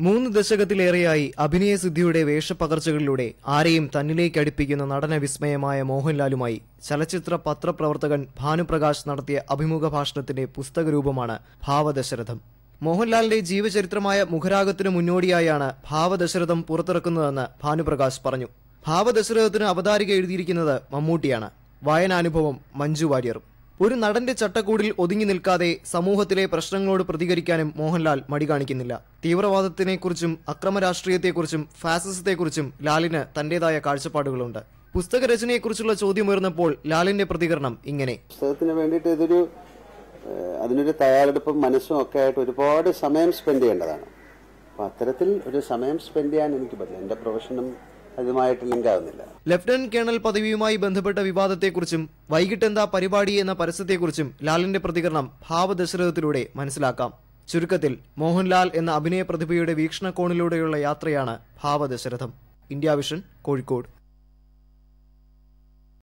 മൂന്ന് ദശകത്തിലേറെയായി അഭിനയ അഭിനയസിദ്ധിയുടെ വേഷപ്പകർച്ചകളിലൂടെ ആരെയും തന്നിലേക്ക് അടുപ്പിക്കുന്ന നടന വിസ്മയമായ മോഹൻലാലുമായി ചലച്ചിത്ര പത്രപ്രവർത്തകൻ ഭാനുപ്രകാശ് നടത്തിയ അഭിമുഖ ഭാഷണത്തിന്റെ പുസ്തകരൂപമാണ് ഭാവദശരഥം. മോഹൻലാലിന്റെ ജീവചരിത്രമായ മുഖരാഗത്തിനു മുന്നോടിയായാണ് ഭാവദശരഥം പുറത്തിറക്കുന്നതെന്ന് ഭാനുപ്രകാശ് പറഞ്ഞു. ഭാവദശരഥത്തിന് അവതാരിക എഴുതിയിരിക്കുന്നത് മമ്മൂട്ടിയാണ്. വായനാനുഭവം മഞ്ജു വാര്യറും. ഒരു നടന്റെ ചട്ടക്കൂടിൽ ഒതുങ്ങി നിൽക്കാതെ സമൂഹത്തിലെ പ്രശ്നങ്ങളോട് പ്രതികരിക്കാനും മോഹൻലാൽ മടി കാണിക്കുന്നില്ല. തീവ്രവാദത്തിനെക്കുറിച്ചും അക്രമ രാഷ്ട്രീയത്തെക്കുറിച്ചും ഫാസിസത്തെക്കുറിച്ചും ലാലിന് തന്റേതായ കാഴ്ചപ്പാടുകളുണ്ട്. പുസ്തക രചനയെക്കുറിച്ചുള്ള ചോദ്യം ഉയർന്നപ്പോൾ ലാലിന്റെ പ്രതികരണം ഇങ്ങനെ. പുസ്തകത്തിന് വേണ്ടിയിട്ട് ഇതൊരു അതിനൊരു തയ്യാറെടുപ്പും മനസ്സും ഒക്കെ ആയിട്ട് ഒരുപാട് സമയം സ്പെൻഡ് ചെയ്യേണ്ടതാണ്. അപ്പം അത്തരത്തിൽ ഒരു സമയം സ്പെൻഡ് ചെയ്യാൻ എനിക്ക് പറ്റില്ല. എന്റെ പ്രൊഫഷനും അതുമായിട്ട് ലിങ്കാവുന്നില്ല. ലഫ്റ്റനന്റ് കേണൽ പദവിയുമായി ബന്ധപ്പെട്ട വിവാദത്തെക്കുറിച്ചും വൈകിട്ട് എന്താ പരിപാടി എന്ന പരസ്യത്തെക്കുറിച്ചും ലാലിന്റെ പ്രതികരണം ഭാവദശരഥത്തിലൂടെ മനസ്സിലാക്കാം. ചുരുക്കത്തിൽ മോഹൻലാൽ എന്ന അഭിനയ പ്രതിഭയുടെ വീക്ഷണകോണിലൂടെയുള്ള യാത്രയാണ് ഭാവദശരഥം. India vision Kozhikode.